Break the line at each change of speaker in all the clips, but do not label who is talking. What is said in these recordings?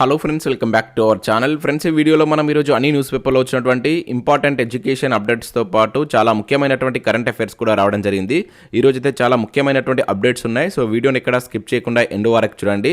Hello friends welcome back to our channel. Friends ఈ వీడియోలో మనం ఈరోజు అన్ని న్యూస్ పేపర్లో వచ్చినటువంటి ఇంపార్టెంట్ ఎడ్యుకేషన్ అప్డేట్స్తో పాటు చాలా ముఖ్యమైనటువంటి కరెంట్ అఫైర్స్ కూడా రావడం జరిగింది. ఈ రోజు అయితే చాలా ముఖ్యమైనటువంటి అప్డేట్స్ ఉన్నాయి. సో వీడియోని ఎక్కడ స్కిప్ చేయకుండా ఎండ్ వరకు చూడండి.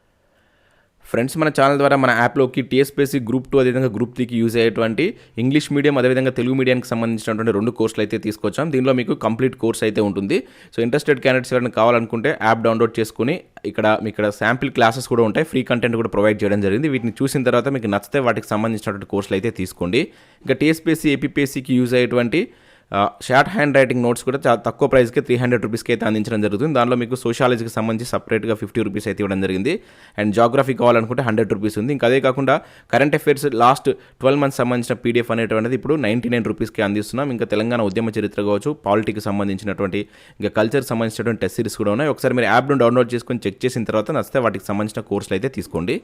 ఫ్రెండ్స్ మన ఛానల్ ద్వారా మన యాప్లోకి టీఎస్పీఎస్సీ గ్రూప్ టూ అదేవిధంగా గ్రూప్ త్రీకి యూజ్ అయ్యేటువంటి ఇంగ్లీష్ మీడియం అదేవిధంగా తెలుగు మీడియానికి సంబంధించినటువంటి రెండు కోర్సులు అయితే తీసుకొచ్చాం. దీనిలో మీకు కంప్లీట్ కోర్స్ అయితే ఉంటుంది. సో ఇంట్రెస్టెడ్ క్యాండిడేట్స్ ఎవరైనా కావాలనుకుంటే యాప్ డౌన్లోడ్ చేసుకుని ఇక్కడ మీ ఇక్కడ శాంపిల్ క్లాసెస్ కూడా ఉంటాయి. ఫ్రీ కంటెంట్ కూడా ప్రొవైడ్ చేయడం జరిగింది. వీటిని చూసిన తర్వాత మీకు నచ్చితే వాటికి సంబంధించినటువంటి కోర్సులు అయితే తీసుకోండి. ఇంకా టీఎస్పీఎస్సీ ఏపీపీఎస్సీకి యూజ్ అయ్యేటువంటి షార్ట్ హ్యాండ్ రైటింగ్ నోట్స్ కూడా చాలా తక్కువ ప్రైస్కి త్రీ హండ్రెడ్ రూపీస్కి అయితే అందించడం జరుగుతుంది. దానిలో మీకు సోషాలజీకి సంబంధించి సపరేట్గా ఫిఫ్టీ రూపీస్ అయితే ఇవ్వడం జరిగింది. అండ్ జాగ్రఫీ కావాలనుకుంటే హండ్రెడ్ రూపీస్ ఉంది. ఇంకా అదే కాకుండా current affairs last twelve months సంబంధించిన పీడిఎఫ్ అనేటువంటిది ఇప్పుడు నైంటీ నైన్ రూపీస్కి అందిస్తున్నాం. ఇంకా తెలంగాణ ఉద్యమ చరిత్ర కావచ్చు పాలిటీకి సంబంధించినటువంటి ఇంకా కల్చర్ సంబంధించినటువంటి టెస్ట్ సిరీస్ కూడా ఉన్నాయి. ఒకసారి మీరు యాప్ను డౌన్లోడ్ చేసుకొని చెక్ చేసిన తర్వాత నచ్చితే వాటికి సంబంధించిన కోర్సులు అయితే తీసుకోండి.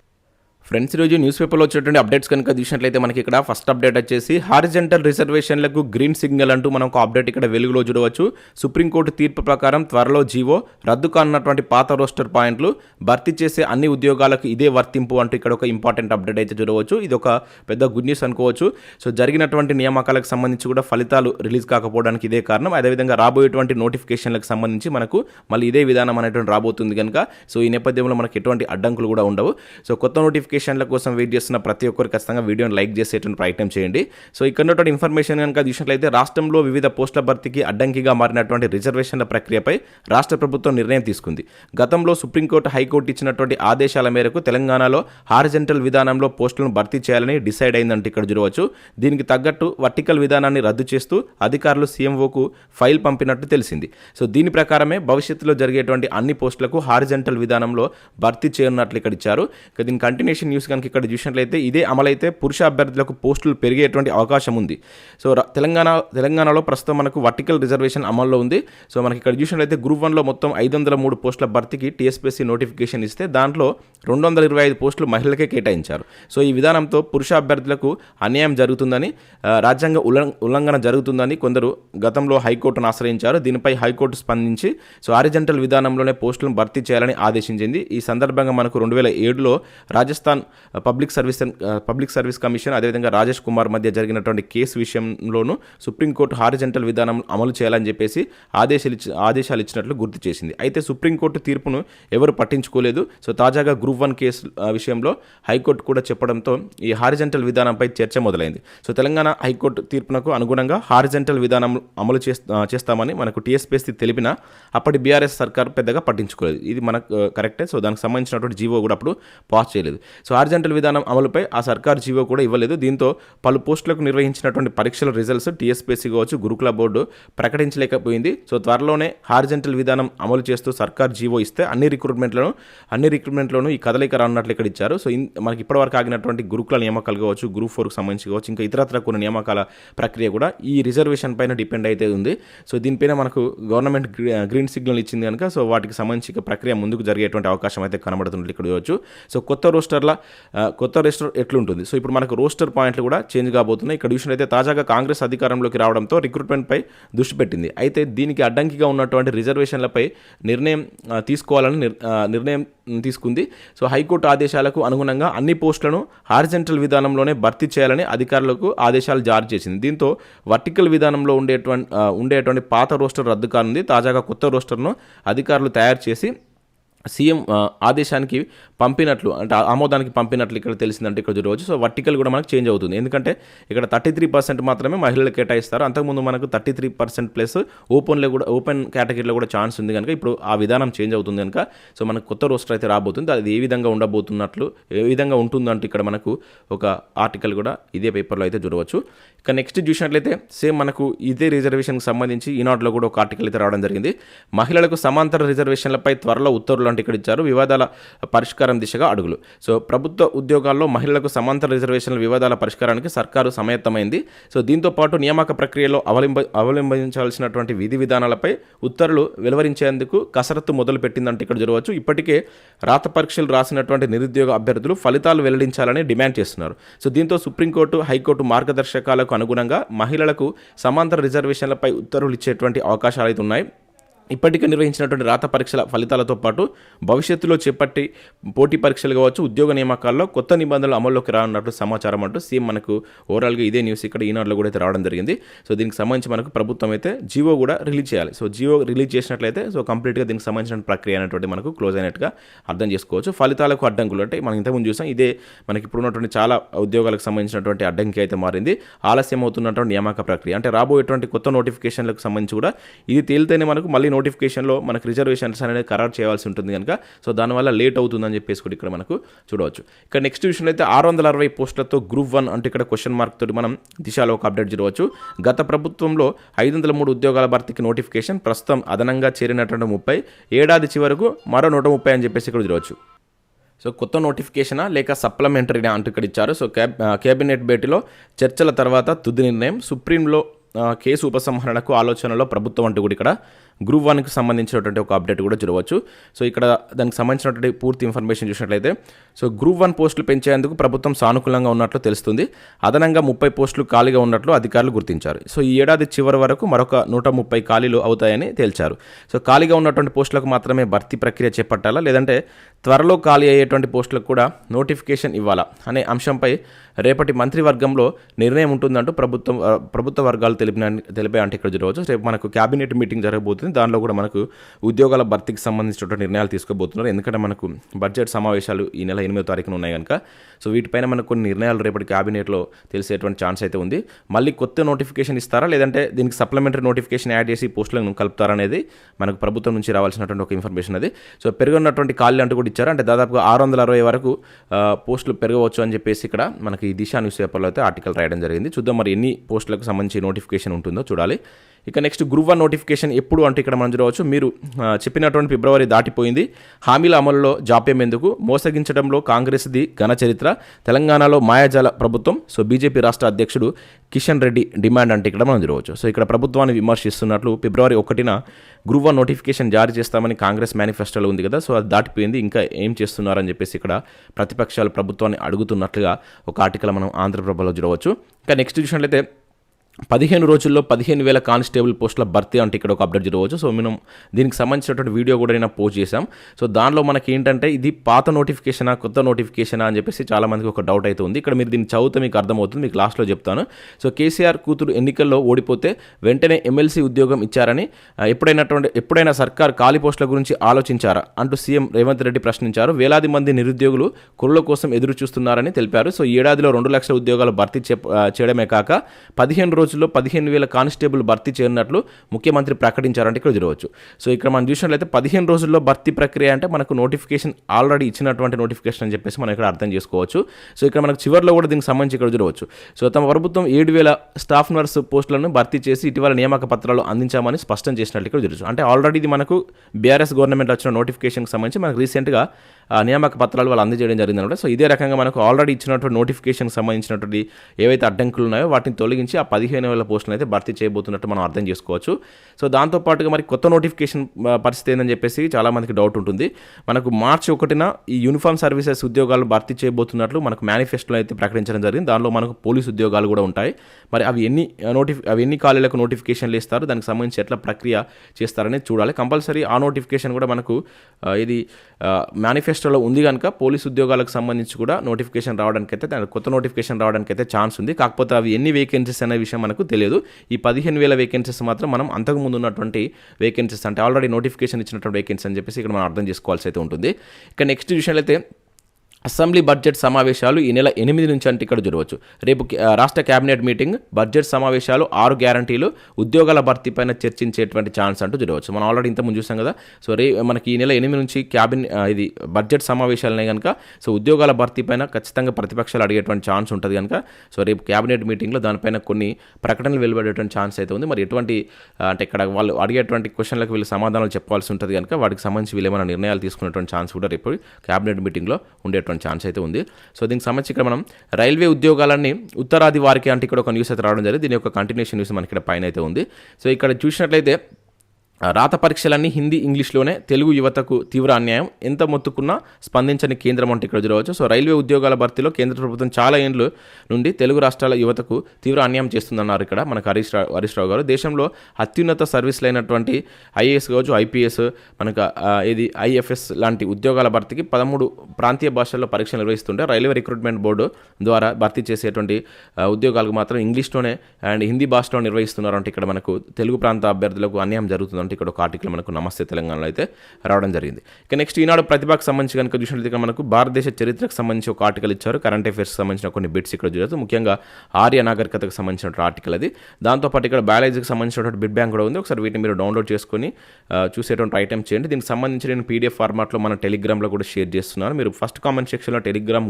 ఫ్రెండ్స్ ఈరోజు న్యూస్ పేపర్లో వచ్చేటువంటి అప్డేట్స్ కనుక చూసినట్లయితే మనకి ఇక్కడ ఫస్ట్ అప్డేట్ వచ్చేసి హారిజెంటల్ రిజర్వేషన్లకు గ్రీన్ సిగ్నల్ అంటూ మనం ఒక అప్డేట్ ఇక్కడ వెలుగులో చూడవచ్చు. సుప్రీంకోర్టు తీర్పు ప్రకారం త్వరలో జీవో రద్దు కానున్నటువంటి పాత రోస్టర్ పాయింట్లు భర్తీ చేసే అన్ని ఉద్యోగాలకు ఇదే వర్తింపు అంటూ ఇక్కడ ఒక ఇంపార్టెంట్ అప్డేట్ అయితే చూడవచ్చు. ఇది ఒక పెద్ద గుడ్ న్యూస్ అనుకోవచ్చు. సో జరిగినటువంటి నియామకాలకు సంబంధించి కూడా ఫలితాలు రిలీజ్ కాకపోవడానికి ఇదే కారణం. అదేవిధంగా రాబోయేటువంటి నోటిఫికేషన్లకు సంబంధించి మనకు మళ్ళీ ఇదే విధానం అనేటువంటి రాబోతుంది కనుక. సో ఈ నేపథ్యంలో మనకి ఎటువంటి అడ్డంకులు కూడా ఉండవు. సో కొత్త నోటిఫికేషన్ నోటిఫికేషన్ల కోసం వెయిట్ చేస్తున్న ప్రతి ఒక్కరు ఖచ్చితంగా వీడియోని లైక్ చేసేటువంటి ప్రయత్నం చేయండి. సో ఇక్కడ ఉన్నటువంటి ఇన్ఫర్మేషన్ కనుక చూసినట్లయితే రాష్ట్రంలో వివిధ పోస్టుల భర్తీకి అడ్డంకిగా మారినటువంటి రిజర్వేషన్ల ప్రక్రియపై రాష్ట్ర ప్రభుత్వం నిర్ణయం తీసుకుంది. గతంలో సుప్రీంకోర్టు హైకోర్టు ఇచ్చినటువంటి ఆదేశాల మేరకు తెలంగాణలో హారిజెంటల్ విధానంలో పోస్టులను భర్తీ చేయాలని డిసైడ్ అయిందంటే ఇక్కడ చూడవచ్చు. దీనికి తగ్గట్టు వర్టికల్ విధానాన్ని రద్దు చేస్తూ అధికారులు సీఎంఓకు ఫైల్ పంపినట్టు తెలిసింది. సో దీని ప్రకారమే భవిష్యత్తులో జరిగేటువంటి అన్ని పోస్టులకు హారిజెంటల్ విధానంలో భర్తీ చేయనున్నట్లు ఇక్కడ ఇచ్చారు. ఇక దీని కంటిన్యూషన్ న్యూస్ కనుక ఇక్కడ చూసినట్లయితే ఇదే అమలైతే పురుష అభ్యర్థులకు పోస్టులు పెరిగేటువంటి అవకాశం ఉంది. సో తెలంగాణ తెలంగాణలో ప్రస్తుతం మనకు వర్టికల్ రిజర్వేషన్ అమల్లో ఉంది. సో మనకి ఇక్కడ చూసినట్లయితే గ్రూప్ వన్లో మొత్తం ఐదు వందల మూడు పోస్టుల భర్తీకి టీఎస్పీఎస్సీ నోటిఫికేషన్ ఇస్తే దాంట్లో రెండు వందల ఇరవై ఐదు పోస్టులు మహిళలకే కేటాయించారు. సో ఈ విధానంతో పురుష అభ్యర్థులకు అన్యాయం జరుగుతుందని రాజ్యాంగ ఉల్లంఘన జరుగుతుందని కొందరు గతంలో హైకోర్టును ఆశ్రయించారు. దీనిపై హైకోర్టు స్పందించి సో ఆరిజెంటల్ విధానంలోనే పోస్టులను భర్తీ చేయాలని ఆదేశించింది. ఈ సందర్భంగా మనకు రెండు వేల ఏడులో Rajasthan public service public service commission అదేవిధంగా రాజేష్ కుమార్ మధ్య జరిగినటువంటి కేసు విషయంలోనూ సుప్రీంకోర్టు హారిజెంటల్ విధానం అమలు చేయాలని చెప్పేసి ఆదేశాలు ఇచ్చి ఆదేశాలు ఇచ్చినట్లు గుర్తు చేసింది. అయితే సుప్రీంకోర్టు తీర్పును ఎవరు పట్టించుకోలేదు. సో తాజాగా గ్రూప్ వన్ కేసు విషయంలో హైకోర్టు కూడా చెప్పడంతో ఈ హారిజెంటల్ విధానంపై చర్చ మొదలైంది. సో తెలంగాణ హైకోర్టు తీర్పునకు అనుగుణంగా హారిజెంటల్ విధానం అమలు చేస్తామని మనకు టీఎస్పీఎస్సీ తెలిపిన అప్పటి బీఆర్ఎస్ సర్కార్ పెద్దగా పట్టించుకోలేదు. ఇది మనకు కరెక్టే. సో దానికి సంబంధించినటువంటి జీవో కూడా అప్పుడు పాస్ చేయలేదు. సో ఆర్జెంటల్ విధానం అమలుపై ఆ సర్కార్ జీవో కూడా ఇవ్వలేదు. దీంతో పలు పోస్టులకు నిర్వహించినటువంటి పరీక్షల రిజల్ట్స్ టీఎస్పీసీ కావచ్చు గురుకుల బోర్డు ప్రకటించలేకపోయింది. సో త్వరలోనే హార్జెంటల్ విధానం అమలు చేస్తూ సర్కార్ జీవో ఇస్తే అన్ని రిక్రూట్మెంట్లను అన్ని రిక్రూట్మెంట్లోనూ ఈ కదలిక రానున్నట్లు ఇక్కడ ఇచ్చారు. సో మనకి ఇప్పటివరకు ఆగినటువంటి గురుకుల నియామకాలు కావచ్చు గ్రూప్ ఫోర్కి సంబంధించి కావచ్చు ఇంకా ఇతరత్ర కొన్ని నియామకాల ప్రక్రియ కూడా ఈ రిజర్వేషన్ పైన డిపెండ్ అయితే ఉంది. సో దీనిపైన మనకు గవర్నమెంట్ గ్రీన్ సిగ్నల్ ఇచ్చింది కనుక సో వాటికి సంబంధించి ప్రక్రియ ముందుకు జరిగేటువంటి అవకాశం అయితే కనబడుతున్నట్లు ఇక్కడ చూడవచ్చు సో కొత్త రోస్టర్ల ఆ, కొత్త రెస్టారెంట్ ఎట్లుంటుంది? సో ఇప్పుడు మనకు రోస్టర్ పాయింట్లు కూడా చేంజ్ కాబోతున్నాయి. ఇక్కడ చూసినట్లయితే తాజాగా కాంగ్రెస్ అధికారంలోకి రావడంతో రిక్రూట్మెంట్పై దృష్టి పెట్టింది. అయితే దీనికి అడ్డంకిగా ఉన్నటువంటి రిజర్వేషన్లపై నిర్ణయం తీసుకోవాలని నిర్- నిర్ణయం తీసుకుంది. సో హైకోర్టు ఆదేశాలకు అనుగుణంగా అన్ని పోస్టులను హారిజెంటల్ విధానంలోనే భర్తీ చేయాలని అధికారులకు ఆదేశాలు జారీ చేసింది. దీంతో వర్టికల్ విధానంలో ఉండేటువంటి ఉండేటువంటి పాత రోస్టర్ రద్దు కానుంది. తాజాగా కొత్త రోస్టర్ను అధికారులు తయారు చేసి సీఎం ఆదేశానికి పంపినట్లు అంటే ఆ- ఆమోదానికి పంపినట్లు ఇక్కడ తెలిసిందంటే ఇక్కడ చూడవచ్చు. సో వర్టికల్ కూడా మనకు చేంజ్ అవుతుంది. ఎందుకంటే ఇక్కడ థర్టీ త్రీ పర్సెంట్ మాత్రమే మహిళలు కేటాయిస్తారు. అంతకుముందు మనకు థర్టీ త్రీ పర్సెంట్ ప్లస్ ఓపెన్లో కూడా ఓపెన్ కేటగిరీలో కూడా ఛాన్స్ ఉంది కనుక ఇప్పుడు ఆ విధానం చేంజ్ అవుతుంది కనుక సో మనకు కొత్త రోస్టర్ అయితే రాబోతుంది. అది ఏ విధంగా ఉండబోతున్నట్లు ఏ విధంగా ఉంటుందంటే ఇక్కడ మనకు ఒక ఆర్టికల్ కూడా ఇదే పేపర్లో అయితే చూడవచ్చు. ఇక నెక్స్ట్ చూసినట్లయితే సేమ్ మనకు ఇదే రిజర్వేషన్కి సంబంధించి ఈనాడులో కూడా ఒక ఆర్టికల్ అయితే రావడం జరిగింది. మహిళలకు సమాంతర రిజర్వేషన్లపై త్వరలో ఉత్తర్వులు అంటే ఇక్కడ ఇచ్చారు. వివాదాల పరిష్కారం పరిష్కారం దిశగా అడుగులు. సో ప్రభుత్వ ఉద్యోగాల్లో మహిళలకు సమాంతర రిజర్వేషన్ల వివాదాల పరిష్కారానికి సర్కారు సమయత్తమైంది. సో దీంతో పాటు నియామక ప్రక్రియలో అవలంబ అవలంబించాల్సినటువంటి విధి విధానాలపై ఉత్తర్వులు వెలువరించేందుకు కసరత్తు మొదలు పెట్టిందంటే ఇక్కడ జరగవచ్చు. ఇప్పటికే రాత పరీక్షలు రాసినటువంటి నిరుద్యోగ అభ్యర్థులు ఫలితాలు వెల్లడించాలని డిమాండ్ చేస్తున్నారు. సో దీంతో సుప్రీంకోర్టు హైకోర్టు మార్గదర్శకాలకు అనుగుణంగా మహిళలకు సమాంతర రిజర్వేషన్లపై ఉత్తర్వులు ఇచ్చేటువంటి అవకాశాలు అయితే ఉన్నాయి. ఇప్పటికే నిర్వహించినటువంటి రాత పరీక్షల ఫలితాలతో పాటు భవిష్యత్తులో చేపట్టి పోటీ పరీక్షలు కావచ్చు ఉద్యోగ నియామకాల్లో కొత్త నిబంధనలు అమల్లోకి రానున్నట్లు సమాచారం అంటూ సీఎం మనకు ఓవరాల్గా ఇదే న్యూస్ ఇక్కడ ఈనాడులో కూడా అయితే రావడం జరిగింది. సో దీనికి సంబంధించి మనకు ప్రభుత్వం అయితే జియో కూడా రిలీజ్ చేయాలి. సో జియో రిలీజ్ చేసినట్లయితే సో కంప్లీట్గా దీనికి సంబంధించిన ప్రక్రియ అనేటువంటి మనకు క్లోజ్ అయినట్టుగా అర్థం చేసుకోవచ్చు. ఫలితాలకు అడ్డంకులు అంటే మనం ఇంతకుముందు చూసాం ఇదే మనకి ఇప్పుడు ఉన్నటువంటి చాలా ఉద్యోగాలకు సంబంధించినటువంటి అడ్డంకి అయితే మారింది. ఆలస్యం అవుతున్నటువంటి నియామక ప్రక్రియ అంటే రాబోయేటువంటి కొత్త నోటిఫికేషన్లకు సంబంధించి కూడా ఇది తేలితేనే మనకు మళ్ళీ నోటిఫికేషన్లో మనకు రిజర్వేషన్స్ అనేది ఖరారు చేయాల్సి ఉంటుంది కనుక. సో దానివల్ల లేట్ అవుతుందని చెప్పేసి కూడా ఇక్కడ మనకు చూడవచ్చు. ఇక్కడ నెక్స్ట్ విషయంలో అయితే ఆరు వందల అరవై పోస్టులతో గ్రూప్ వన్ అంటే ఇక్కడ క్వశ్చన్ మార్క్ తోటి మనం దిశలో ఒక అప్డేట్ చూడవచ్చు. గత ప్రభుత్వంలో ఐదు వందల మూడు ఉద్యోగాల భర్తీకి నోటిఫికేషన్ ప్రస్తుతం అదనంగా చేరినటువంటి ముప్పై ఏడాది చివరకు మరో నూట ముప్పై అని చెప్పేసి ఇక్కడ చూడవచ్చు. సో కొత్త నోటిఫికేషనా లేక సప్లిమెంటరీనా అంటూ ఇక్కడ ఇచ్చారు. సో క్యాబ్ కేబినెట్ భేటీలో చర్చల తర్వాత తుది నిర్ణయం సుప్రీంలో కేసు ఉపసంహరణకు ఆలోచనలో ప్రభుత్వం అంటూ కూడా ఇక్కడ గ్రూప్ వన్కి సంబంధించినటువంటి ఒక అప్డేట్ కూడా చూడవచ్చు. సో ఇక్కడ దానికి సంబంధించినటువంటి పూర్తి ఇన్ఫర్మేషన్ చూసినట్లయితే సో గ్రూప్ వన్ పోస్టులు పెంచేందుకు ప్రభుత్వం సానుకూలంగా ఉన్నట్లు తెలుస్తుంది. అదనంగా ముప్పై పోస్టులు ఖాళీగా ఉన్నట్లు అధికారులు గుర్తించారు. సో ఈ ఏడాది చివరి వరకు మరొక నూట ముప్పై ఖాళీలు అవుతాయని తేల్చారు. సో ఖాళీగా ఉన్నటువంటి పోస్టులకు మాత్రమే భర్తీ ప్రక్రియ చేపట్టాలా? లేదంటే త్వరలో ఖాళీ అయ్యేటువంటి పోస్టులకు కూడా నోటిఫికేషన్ ఇవ్వాలా? అనే అంశంపై రేపటి మంత్రివర్గంలో నిర్ణయం ఉంటుందంటూ ప్రభుత్వం ప్రభుత్వ వర్గాలు తెలిపిన తెలిపే అంటే ఇక్కడ చూడవచ్చు. రేపు మనకు క్యాబినెట్ మీటింగ్ జరగబోతుంది. దానిలో కూడా మనకు ఉద్యోగాల భర్తీకి సంబంధించినటువంటి నిర్ణయాలు తీసుకోబోతున్నారు. ఎందుకంటే మనకు బడ్జెట్ సమావేశాలు ఈ నెల ఎనిమిదో తారీఖున ఉన్నాయి కనుక సో వీటిపైన మనకు కొన్ని నిర్ణయాలు రేపటి క్యాబినెట్లో తెలిసేటువంటి ఛాన్స్ అయితే ఉంది. మళ్ళీ కొత్త నోటిఫికేషన్ ఇస్తారా? లేదంటే దీనికి సప్లిమెంటరీ నోటిఫికేషన్ యాడ్ చేసి పోస్టులను కలుపుతారా అనేది మనకు ప్రభుత్వం నుంచి రావాల్సినటువంటి ఒక ఇన్ఫర్మేషన్ అది. సో పెరుగున్నటువంటి ఖాళీలు అంటూ కూడా ఇచ్చారు? అంటే దాదాపుగా ఆరు వందల అరవై వరకు పోస్టులు పెరగవచ్చు అని చెప్పేసి ఇక్కడ మనకి దిశా న్యూస్ పేపర్లో అయితే ఆర్టికల్ రాయడం జరిగింది. చూద్దాం మరి ఎన్ని పోస్టులకు సంబంధించి నోటిఫికేషన్ ఉంటుందో చూడాలి. ఇక నెక్స్ట్ గ్రూప్ వన్ నోటిఫికేషన్ ఎప్పుడు అంటే ఇక్కడ మనం చూడవచ్చు. మీరు చెప్పినటువంటి ఫిబ్రవరి దాటిపోయింది. హామీల అమలులో జాప్యం ఎందుకు మోసగించడంలో కాంగ్రెస్ది ఘన చరిత్ర. తెలంగాణలో మాయాజాల ప్రభుత్వం. సో బీజేపీ రాష్ట్ర అధ్యక్షుడు కిషన్ రెడ్డి డిమాండ్ అంటే ఇక్కడ మనం చూడవచ్చు. సో ఇక్కడ ప్రభుత్వాన్ని విమర్శిస్తున్నట్లు ఫిబ్రవరి ఒకటిన గ్రూప్ వన్ నోటిఫికేషన్ జారీ చేస్తామని కాంగ్రెస్ మేనిఫెస్టోలో ఉంది కదా. సో అది దాటిపోయింది. ఇంకా ఏం చేస్తున్నారని చెప్పేసి ఇక్కడ ప్రతిపక్షాలు ప్రభుత్వాన్ని అడుగుతున్నట్లుగా ఒక ఆర్టికల్ మనం ఆంధ్రప్రభలో చూడవచ్చు. ఇంకా నెక్స్ట్ చూసినట్లయితే పదిహేను రోజుల్లో పదిహేను వేల కానిస్టేబుల్ పోస్టుల భర్తీ అంటే ఇక్కడ ఒక అప్డేట్ చూడవచ్చు సో మనం దీనికి సంబంధించినటువంటి వీడియో కూడా నేను పోస్ట్ చేశాం. సో దానిలో మనకి ఏంటంటే ఇది పాత నోటిఫికేషనా కొత్త నోటిఫికేషనా అని చెప్పేసి చాలామందికి ఒక డౌట్ అయితే ఉంది. ఇక్కడ మీరు దీన్ని చదివితే మీకు అర్థమవుతుంది. మీకు లాస్ట్లో చెప్తాను. సో కేసీఆర్ కూతురు ఎన్నికల్లో ఓడిపోతే వెంటనే ఎమ్మెల్సీ ఉద్యోగం ఇచ్చారని ఎప్పుడైనటువంటి ఎప్పుడైనా సర్కార్ ఖాళీ పోస్టుల గురించి ఆలోచించారా అంటూ సీఎం రేవంత్ రెడ్డి ప్రశ్నించారు. వేలాది మంది నిరుద్యోగులు కుర్రల కోసం ఎదురు చూస్తున్నారని తెలిపారు. సో ఈ ఏడాదిలో రెండు లక్షల ఉద్యోగాలు భర్తీ చేయడమే కాక పదిహేను రోజులు రోజుల్లో పదిహేను వేల కానిస్టేబుల్ భర్తీ చేయనున్నట్లు ముఖ్యమంత్రి ప్రకటించారంటే ఇక్కడ చూడవచ్చు. సో ఇక్కడ మనం చూసినట్లయితే పదిహేను రోజుల్లో భర్తీ ప్రక్రియ అంటే మనకు నోటిఫికేషన్ ఆల్రెడీ ఇచ్చినటువంటి నోటిఫికేషన్ అని చెప్పేసి మనం ఇక్కడ అర్థం చేసుకోవచ్చు. సో ఇక్కడ మనకు చివరిలో కూడా దీనికి సంబంధించి ఇక్కడ చూడవచ్చు. సో తమ ప్రభుత్వం ఏడు వేల స్టాఫ్ నర్స్ పోస్టులను భర్తీ చేసి ఇటీవల నియామక పత్రాలు అందించామని స్పష్టం చేసినట్లు ఇక్కడ చూడవచ్చు అంటే ఆల్రెడీ ఇది మనకు బీఆర్ఎస్ గవర్నమెంట్ వచ్చిన నోటిఫికేషన్కి సంబంధించి మనకు రీసెంట్గా నియామక పత్రాలు వాళ్ళు అందజేయడం జరిగింది అనమాట. సో ఇదే రకంగా మనకు ఆల్రెడీ ఇచ్చినటువంటి నోటిఫికేషన్కి సంబంధించినటువంటి ఏవైతే అడ్డంకులు ఉన్నాయో వాటిని తొలగించి ఆ పదిహేను వేల పోస్టులను అయితే భర్తీ చేయబోతున్నట్టు మనం అర్థం చేసుకోవచ్చు. సో దాంతోపాటుగా మరి కొత్త నోటిఫికేషన్ పరిస్థితి ఏందని చెప్పేసి చాలామందికి డౌట్ ఉంటుంది. మనకు మార్చి ఒకటిన ఈ యూనిఫామ్ సర్వీసెస్ ఉద్యోగాలు భర్తీ చేయబోతున్నట్లు మనకు మేనిఫెస్టోలో అయితే ప్రకటించడం జరిగింది. దానిలో మనకు పోలీస్ ఉద్యోగాలు కూడా ఉంటాయి. మరి అవి ఎన్ని నోటిఫి అవి ఎన్ని ఖాళీలకు నోటిఫికేషన్లు ఇస్తారు దానికి సంబంధించి ఎట్లా ప్రక్రియ చేస్తారనేది చూడాలి. కంపల్సరీ ఆ నోటిఫికేషన్ కూడా మనకు ఇది ఇది మేనిఫెస్టోలో ఉంది కనుక పోలీస్ ఉద్యోగాలకు సంబంధించి కూడా నోటిఫికేషన్ రావడానికి అయితే కొత్త నోటిఫికేషన్ రావడానికి అయితే ఛాన్స్ ఉంది. కాకపోతే అవి ఎన్ని వేకెన్సీస్ అనే విషయం మనకు తెలియదు. ఈ పదిహేను వేల వేకెన్సీస్ మాత్రం మనం అంతకుముందు ఉన్నటువంటి వేకెన్సీస్ అంటే ఆల్రెడీ నోటిఫికేషన్ ఇచ్చినటువంటి వేకెన్సీ అని చెప్పేసి ఇక్కడ మనం అర్థం చేసుకోవాల్సి అయితే ఉంటుంది. ఇక నెక్స్ట్ విషయంలో అయితే అసెంబ్లీ బడ్జెట్ సమావేశాలు ఈ నెల ఎనిమిది నుంచి అంటే ఇక్కడ జరగవచ్చు. రేపు రాష్ట్ర కేబినెట్ మీటింగ్ బడ్జెట్ సమావేశాలు ఆరు గ్యారంటీలు ఉద్యోగాల భర్తీ పైన చర్చించేటువంటి ఛాన్స్ అంటూ జరగవచ్చు. మనం ఆల్రెడీ ఇంతకుముందు చూసాం కదా. సో రే మనకి ఈ నెల ఎనిమిది నుంచి క్యాబిన్ ఇది బడ్జెట్ సమావేశాలనే కనుక సో ఉద్యోగాల భర్తీ పైన ఖచ్చితంగా ప్రతిపక్షాలు అడిగేటువంటి ఛాన్స్ ఉంటుంది కనుక సో రేపు క్యాబినెట్ మీటింగ్లో దానిపైన కొన్ని ప్రకటనలు వెలువడేటువంటి ఛాన్స్ అయితే ఉంది. మరి ఎటువంటి అంటే ఇక్కడ వాళ్ళు అడిగేటువంటి క్వశ్చన్లకు వీళ్ళు సమాధానాలు చెప్పాల్సి ఉంటుంది కనుక వాటికి సంబంధించి వీళ్ళు ఏమైనా నిర్ణయాలు తీసుకునేటువంటి ఛాన్స్ కూడా రేపు క్యాబినెట్ మీటింగ్లో ఉండేటువంటి ఛాన్స్ అయితే ఉంది. సో దీనికి సంబంధించి ఇక్కడ మనం రైల్వే ఉద్యోగాలన్నీ ఉత్తరాది వారికి అంటే ఇక్కడ ఒక న్యూస్ అయితే రావడం జరిగింది. దీని యొక్క కంటిన్యూషన్ న్యూస్ మనకి ఇక్కడ పైన అయితే ఉంది. సో ఇక్కడ చూసినట్లయితే రాత పరీక్షలన్నీ హిందీ ఇంగ్లీష్లోనే తెలుగు యువతకు తీవ్ర అన్యాయం. ఎంత మొత్తుకున్నా స్పందించని కేంద్రం అంటే ఇక్కడ చూడవచ్చు. సో రైల్వే ఉద్యోగాల భర్తీలో కేంద్ర ప్రభుత్వం చాలా ఏండ్లు నుండి తెలుగు రాష్ట్రాల యువతకు తీవ్ర అన్యాయం చేస్తుందన్నారు ఇక్కడ మనకు హరీష్ రావు హరీష్ రావు గారు. దేశంలో అత్యున్నత సర్వీసులు అయినటువంటి ఐఏఎస్ కావచ్చు ఐపీఎస్ మనకు ఇది ఐఎఫ్ఎస్ లాంటి ఉద్యోగాల భర్తీకి పదమూడు ప్రాంతీయ భాషల్లో పరీక్షలు నిర్వహిస్తుంటే రైల్వే రిక్రూట్మెంట్ బోర్డు ద్వారా భర్తీ చేసేటువంటి ఉద్యోగాలకు మాత్రం ఇంగ్లీష్లోనే అండ్ హిందీ భాషలో నిర్వహిస్తున్నారు అంటే ఇక్కడ మనకు తెలుగు ప్రాంత అభ్యర్థులకు అన్యాయం జరుగుతుందంటే ఇక్కడ ఒక ఆర్టికల్ మనకు నమస్తే తెలంగాణలో అయితే రావడం జరిగింది. ఇక నెక్స్ట్ ఈనాడు ప్రతిభకు సంబంధించి కనుక చూసినట్లయితే ఇక్కడ మనకు భారతదేశ చరిత్రకు సంబంధించి ఒక ఆర్టికల్ ఇచ్చారు. కరెంట్ అఫైర్స్ సంబంధించిన కొన్ని బిట్స్ ఇక్కడ చూడవచ్చు ముఖ్యంగా ఆర్య నాగరికతకు సంబంధించిన ఆర్టికల్ అది. దాంతోపాటు ఇక్కడ బయాలజీకి సంబంధించినటువంటి బిట్ బ్యాంక్ కూడా ఉంది. ఒకసారి వీటిని మీరు డౌన్లోడ్ చేసుకొని చూసేటువంటి ఐటమ్ చేయండి. దీనికి సంబంధించి నేను పీడిఎఫ్ ఫార్మాట్లో మన టెలిగ్రామ్లో కూడా షేర్ చేస్తున్నాను. మీరు ఫస్ట్ కామెంట్ సెక్షన్లో టెలిగ్రామ్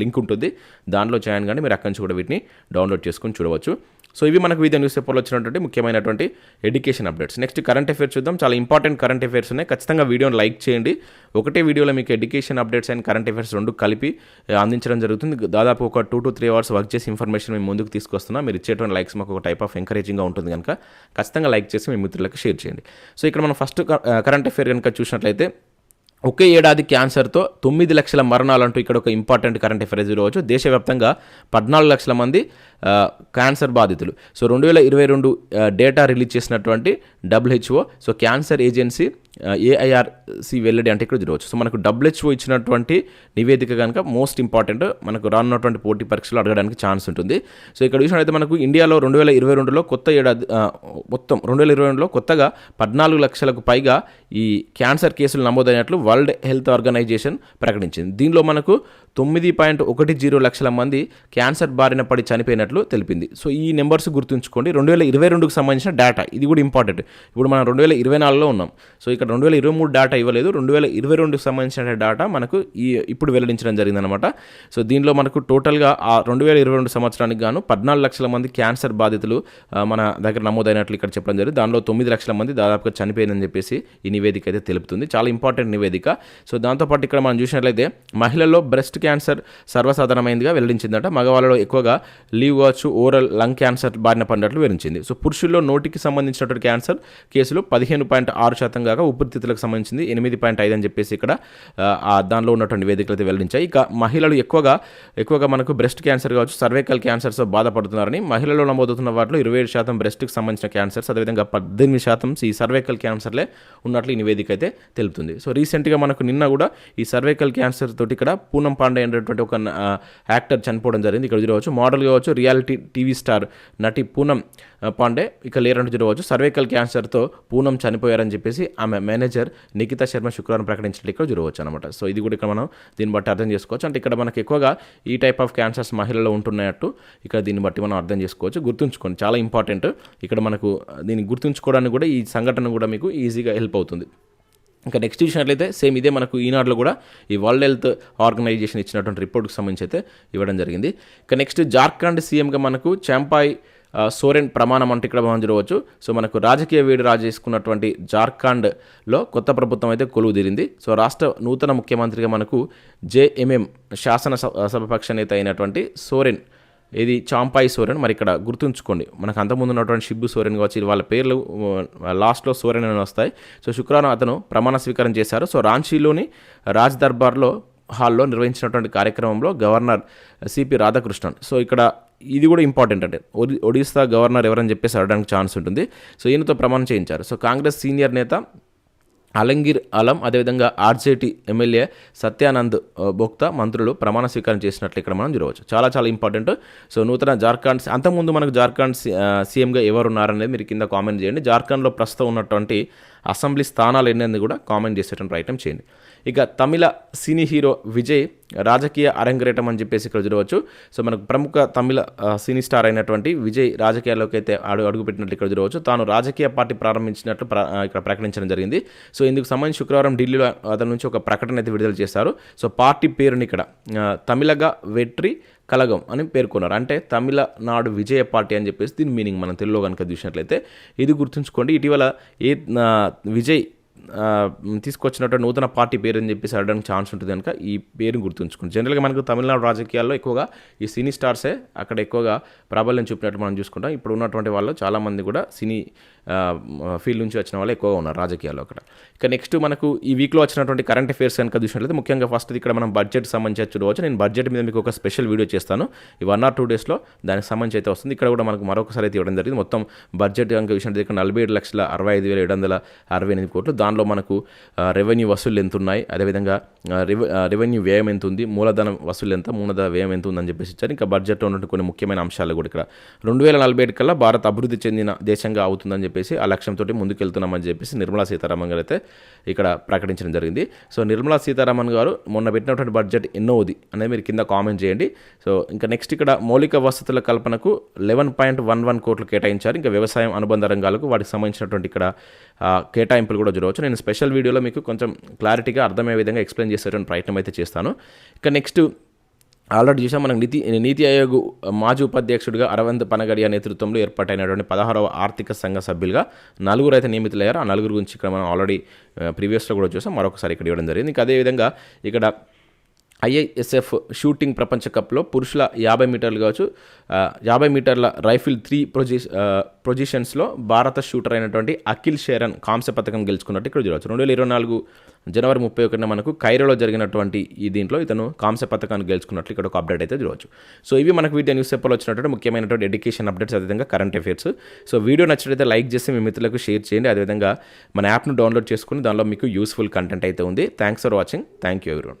లింక్ ఉంటుంది. దాంట్లో జాయిన్ కానీ మీరు అక్కడి నుంచి కూడా వీటిని డౌన్లోడ్ చేసుకొని చూడవచ్చు. సో ఇవి మనకు వివిధ న్యూస్ పేపర్లో వచ్చినటువంటి ముఖ్యమైనటువంటి education updates next current affairs చూద్దాం. చాలా ఇంపార్టెంట్ కరెంట్ అఫైర్స్ ఉన్నాయి. ఖచ్చితంగా వీడియోని లైక్ చేయండి. ఒకటే వీడియోలో మీకు education updates and current affairs రెండు కలిపి అందించడం జరుగుతుంది. దాదాపు ఒక two to three hours work చేసి ఇన్ఫర్మేషన్ మేము ముందుకు తీసుకొస్తున్నాం. మీరు ఇచ్చేటువంటి లైక్స్ మాకు ఒక టైప్ ఆఫ్ ఎంకరేజింగ్గా ఉంటుంది కనుక ఖచ్చితంగా లైక్ చేసి మీ మిత్రులకు షేర్ చేయండి. సో ఇక్కడ మనం ఫస్ట్ కరెంట్ అఫైర్ కనుక చూసినట్లయితే ఒకే ఏడాది క్యాన్సర్తో తొమ్మిది లక్షల మరణాలంటూ ఇక్కడ ఒక ఇంపార్టెంట్ కరెంట్ అఫైర్ చూడవచ్చు. దేశవ్యాప్తంగా పద్నాలుగు లక్షల మంది క్యాన్సర్ బాధితులు. సో రెండు వేల ఇరవై రెండు డేటా రిలీజ్ చేసినటువంటి WHO so cancer agency AIRC వెల్లడి అంటే ఇక్కడ చూడవచ్చు సో మనకు డబ్ల్యూహెచ్ఓ ఇచ్చినటువంటి నివేదిక కనుక మోస్ట్ ఇంపార్టెంట్ మనకు రానున్నటువంటి పోటీ పరీక్షలు అడగడానికి ఛాన్స్ ఉంటుంది. సో ఇక్కడ చూసినట్లయితే మనకు ఇండియాలో రెండు వేల ఇరవై రెండులో కొత్త ఏడాది మొత్తం రెండు వేల ఇరవై రెండులో కొత్తగా పద్నాలుగు లక్షలకు పైగా ఈ క్యాన్సర్ కేసులు నమోదైనట్లు వరల్డ్ హెల్త్ ఆర్గనైజేషన్ ప్రకటించింది. దీనిలో మనకు తొమ్మిది పాయింట్ ఒకటి జీరో లక్షల మంది క్యాన్సర్ బారిన పడి చనిపోయినట్లు తెలిపింది. సో ఈ నెంబర్స్ గుర్తుంచుకోండి. రెండు వేల ఇరవై రెండుకు సంబంధించిన డేటా ఇది కూడా ఇంపార్టెంట్. ఇప్పుడు మనం రెండు వేల ఇరవై నాలుగులో ఉన్నాం. సో ఇక్కడ రెండు వేల ఇరవై మూడు డేటా ఇవ్వలేదు. రెండు వేల ఇరవై రెండుకి సంబంధించిన డేటా మనకు ఈ ఇప్పుడు వెల్లడించడం జరిగిందనమాట సో దీనిలో మనకు టోటల్గా ఆ రెండు వేల ఇరవై రెండు సంవత్సరానికి గాను పద్నాలుగు లక్షల మంది క్యాన్సర్ బాధితులు మన దగ్గర నమోదైనట్లు ఇక్కడ చెప్పడం జరిగింది. దానిలో తొమ్మిది లక్షల మంది దాదాపుగా చనిపోయిందని చెప్పేసి ఈ నివేదిక అయితే తెలుపుతుంది. చాలా ఇంపార్టెంట్ నివేదిక. సో దాంతోపాటు ఇక్కడ మనం చూసినట్లయితే మహిళల్లో బ్రెస్ట్ క్యాన్సర్ సర్వసాధారణమైందిగా వెల్లడించిందట. మగవాళ్ళలో ఎక్కువగా లీవ్ కావచ్చు ఓరల్ లంగ్ క్యాన్సర్ బారిన పడినట్లు వివరించింది సో పురుషుల్లో నోటికి సంబంధించినటువంటి క్యాన్సర్ కేసులు పదిహేను పాయింట్ ఆరు శాతం కాక ఊపిరితిత్తులకు సంబంధించింది. ఎనిమిది పాయింట్ ఐదు అని చెప్పేసి ఇక్కడ దానిలో ఉన్నటువంటి వేదికలు అయితే వెల్లడించాయి. ఇక మహిళలు ఎక్కువగా ఎక్కువగా మనకు బ్రెస్ట్ క్యాన్సర్ కావచ్చు సర్వైకల్ క్యాన్సర్స్ బాధపడుతున్నారని మహిళల్లో నమోదవుతున్న వాటిలో ఇరవై ఏడు శాతం బ్రెస్ట్కి సంబంధించిన క్యాన్సర్స్ అదేవిధంగా పద్దెనిమిది శాతం ఈ సర్వైకల్ క్యాన్సర్లే ఉన్నట్లు ఈ నివేదిక అయితే తెలుపుతుంది. సో రీసెంట్గా మనకు నిన్న కూడా ఈ సర్వైకల్ క్యాన్సర్ తోటి ఇక్కడ పూనం పాండే అనేటువంటి ఒక యాక్టర్ చనిపోవడం జరిగింది. ఇక్కడ చూడవచ్చు. మోడల్ కావచ్చు రియాలిటీ టీవీ స్టార్ నటి పూనం పాండే. ఇక లేరంటూ చూడవచ్చు. సర్వైకల్ క్యాన్సర్తో పూనం చనిపోయారని చెప్పేసి ఆమె మేనేజర్ నిఖితా శర్మ శుక్రవారం ప్రకటించినట్లు ఇక్కడ చూడవచ్చు అనమాట సో ఇది కూడా ఇక్కడ మనం దీన్ని బట్టి అర్థం చేసుకోవచ్చు. అంటే ఇక్కడ మనకి ఎక్కువగా ఈ టైప్ ఆఫ్ క్యాన్సర్స్ మహిళల్లో ఉంటున్నట్టు ఇక్కడ దీన్ని బట్టి మనం అర్థం చేసుకోవచ్చు. గుర్తుంచుకోండి చాలా ఇంపార్టెంట్. ఇక్కడ మనకు దీన్ని గుర్తుంచుకోవడానికి కూడా ఈ సంఘటన కూడా మీకు ఈజీగా హెల్ప్ అవుతుంది. ఇంకా నెక్స్ట్ చూసినట్లయితే సేమ్ ఇదే మనకు ఈనాడులో కూడా ఈ వరల్డ్ హెల్త్ ఆర్గనైజేషన్ ఇచ్చినటువంటి రిపోర్ట్కి సంబంధించి అయితే ఇవ్వడం జరిగింది. ఇక నెక్స్ట్ జార్ఖండ్ సీఎంగా మనకు చాంపాయ్ సోరెన్ ప్రమాణం అంటే ఇక్కడ మనం చూడవచ్చు. సో మనకు రాజకీయ వేడి రాజేసుకున్నటువంటి జార్ఖండ్లో కొత్త ప్రభుత్వం అయితే కొలువు తీరింది సో రాష్ట్ర నూతన ముఖ్యమంత్రిగా మనకు జేఎంఎం శాసన స- సభపక్ష నేత అయినటువంటి సోరెన్ ఇది చాంపాయి సోరెన్? మరి ఇక్కడ గుర్తుంచుకోండి మనకు అంతకుముందు ఉన్నటువంటి షిబ్బు సోరెన్ కావచ్చు వాళ్ళ పేర్లు లాస్ట్లో సోరెన్ అని వస్తాయి. సో శుక్రవారం అతను ప్రమాణ స్వీకారం చేశారు. సో రాంచీలోని రాజ్ దర్బార్లో హాల్లో నిర్వహించినటువంటి కార్యక్రమంలో గవర్నర్ సిపి రాధాకృష్ణన్. సో ఇక్కడ ఇది కూడా ఇంపార్టెంట్ అంటే ఒడి ఒడిస్తా గవర్నర్ ఎవరని చెప్పేసి అడగడానికి ఛాన్స్ ఉంటుంది. సో ఈయనతో ప్రమాణం చేయించారు. సో కాంగ్రెస్ సీనియర్ నేత అలంగిర్ అలం అదేవిధంగా ఆర్జేటీ ఎమ్మెల్యే సత్యానంద్ ఆ, బొక్తా మంత్రులు ప్రమాణ స్వీకారం చేసినట్లు ఇక్కడ మనం చూడవచ్చు. చాలా చాలా ఇంపార్టెంట్. సో నూతన జార్ఖండ్ అంతకుముందు మనకు జార్ఖండ్ సీఎంగా ఎవరు ఉన్నారనేది మీరు కింద కామెంట్ చేయండి. జార్ఖండ్లో ప్రస్తుతం ఉన్నటువంటి అసెంబ్లీ స్థానాలు ఎన్నది కూడా కామెంట్ చేసేటువంటి ప్రయత్నం చేయండి. ఇక తమిళ సినీ హీరో విజయ్ రాజకీయ అరంగరేటం అని చెప్పేసి ఇక్కడ చూడవచ్చు. సో మనకు ప్రముఖ తమిళ సినీ స్టార్ అయినటువంటి విజయ్ రాజకీయాల్లోకి అయితే అడుగు అడుగుపెట్టినట్లు ఇక్కడ చూడవచ్చు. తాను రాజకీయ పార్టీ ప్రారంభించినట్లు ప్ర- ఇక్కడ ప్రకటించడం జరిగింది. సో ఇందుకు సంబంధించి శుక్రవారం ఢిల్లీలో అతని నుంచి ఒక ప్రకటన అయితే విడుదల చేశారు. సో పార్టీ పేరుని ఇక్కడ తమిళగా వెట్రి కలగం అని పేర్కొన్నారు. అంటే తమిళనాడు విజయ పార్టీ అని చెప్పేసి దీని మీనింగ్ మనం తెలుగులో కనుక చూసినట్లయితే ఇది గుర్తుంచుకోండి. ఇటీవల ఏ విజయ్ తీసుకొచ్చినటువంటి నూతన పార్టీ పేరు అని చెప్పేసి అడగడానికి ఛాన్స్ ఉంటుంది కనుక ఈ పేరుని గుర్తుంచుకోండి. జనరల్గా మనకు తమిళనాడు రాజకీయాల్లో ఎక్కువగా ఈ సినీ స్టార్సే అక్కడ ఎక్కువగా ప్రాబల్యం చూపినట్టు మనం చూసుకుంటాం. ఇప్పుడు ఉన్నటువంటి వాళ్ళు చాలామంది కూడా సినీ ఫీల్డ్ నుంచి వచ్చిన వాళ్ళు ఎక్కువగా ఉన్నారు రాజకీయాల్లో అక్కడ. ఇక నెక్స్ట్ మనకు ఈ వీక్లో వచ్చినటువంటి కరెంట్ అఫేర్స్ కనుక చూసినట్లయితే ముఖ్యంగా ఫస్ట్ ఇక్కడ మనం బడ్జెట్ సంబంధించి చూడవచ్చు. నేను బడ్జెట్ మీద మీకు ఒక స్పెషల్ వీడియో చేస్తాను. ఈ వన్ ఆర్ టూ డేస్లో దానికి సంబంధించి అయితే వస్తుంది. ఇక్కడ కూడా మనకు మరొకసారి అయితే ఇవ్వడం జరిగింది. మొత్తం బడ్జెట్ కనుక విషయం ఇక్కడ నలభై ఏడు లక్షల అరవై ఐదు వేల ఏడు వందల అరవై ఎనిమిది కోట్లు. దానిలో మనకు రెవెన్యూ వసూలు ఎంత ఉన్నాయి అదేవిధంగా రెవెన్యూ వ్యయం ఎంత ఉంది మూలధనం వసూలు ఎంత మూలధన వ్యయం ఎంత ఉందని చెప్పేసి ఇచ్చారు. ఇంకా బడ్జెట్లో ఉన్నటువంటి కొన్ని ముఖ్యమైన అంశాలు కూడా ఇక్కడ. రెండు వేల నలభై ఏడు కల్లా భారత్ అభివృద్ధి చెందిన దేశంగా అవుతుందని చెప్పేసి ఆ లక్ష్యంతో ముందుకెళ్తున్నామని చెప్పేసి నిర్మలా సీతారామన్ గారు అయితే ఇక్కడ ప్రకటించడం జరిగింది. సో నిర్మలా సీతారామన్ గారు మొన్న పెట్టినటువంటి బడ్జెట్ ఎన్నోది అనేది మీరు కింద కామెంట్ చేయండి. సో ఇంకా నెక్స్ట్ ఇక్కడ మౌలిక వసతుల కల్పనకు లెవెన్ పాయింట్ వన్ వన్ కోట్లు కేటాయించారు. ఇంకా వ్యవసాయం అనుబంధ రంగాలకు వాటికి సంబంధించినటువంటి ఇక్కడ కేటాయింపులు కూడా చూడవచ్చు నేను స్పెషల్ వీడియోలో మీకు కొంచెం క్లారిటీగా అర్థమయ్యే విధంగా ఎక్స్ప్లెయిన్ చేసేటువంటి ప్రయత్నం అయితే చేస్తాను. ఇక నెక్స్ట్ ఆల్రెడీ చూసాం మనకు నీతి నీతి ఆయోగ్ మాజీ ఉపాధ్యక్షుడిగా అరవింద్ పనగడియా నేతృత్వంలో ఏర్పాటైనటువంటి పదహారవ ఆర్థిక సంఘ సభ్యులుగా నలుగురు అయితే నియమితులయ్యారు. ఆ నలుగురు గురించి ఇక్కడ మనం ఆల్రెడీ ప్రీవియస్లో కూడా చూసాం. మరొకసారి ఇక్కడ ఇవ్వడం జరిగింది. ఇంకా అదేవిధంగా ఇక్కడ ఐఐఎస్ఎఫ్ షూటింగ్ ప్రపంచ కప్లో పురుషుల యాభై మీటర్లు కావచ్చు యాభై మీటర్ల రైఫిల్ త్రీ ప్రొజి ప్రొజిషన్స్లో భారత షూటర్ అయినటువంటి అఖిల్ షేరన్ కాంస్య పథకం గెలుచుకున్నట్టు ఇక్కడ చూడవచ్చు. రెండు వేల ఇరవై నాలుగు జనవరి ముప్పై ఒకటిన మనకు కైరోలో జరిగినటువంటి ఈ దీంట్లో ఇతను కాంస్య పథకాన్ని గెలుచుకున్నట్లు ఇక్కడ ఒక అప్డేట్ అయితే చూడవచ్చు. సో ఇవి మనకు వీడియో న్యూస్ పేపర్లో వచ్చినటువంటి ముఖ్యమైనటువంటి ఎడ్యుకేషన్ అప్డేట్స్ అదేవిధంగా కరెంట్ అఫేర్స్. సో వీడియో నచ్చినట్లయితే లైక్ చేసి మీ మిత్రులకు షేర్ చేయండి. అదేవిధంగా మన యాప్ను డౌన్లోడ్ చేసుకుని దానిలో మీకు యూస్ఫుల్ కంటెంట్ అయితే ఉంది. Thanks for watching. Thank you everyone.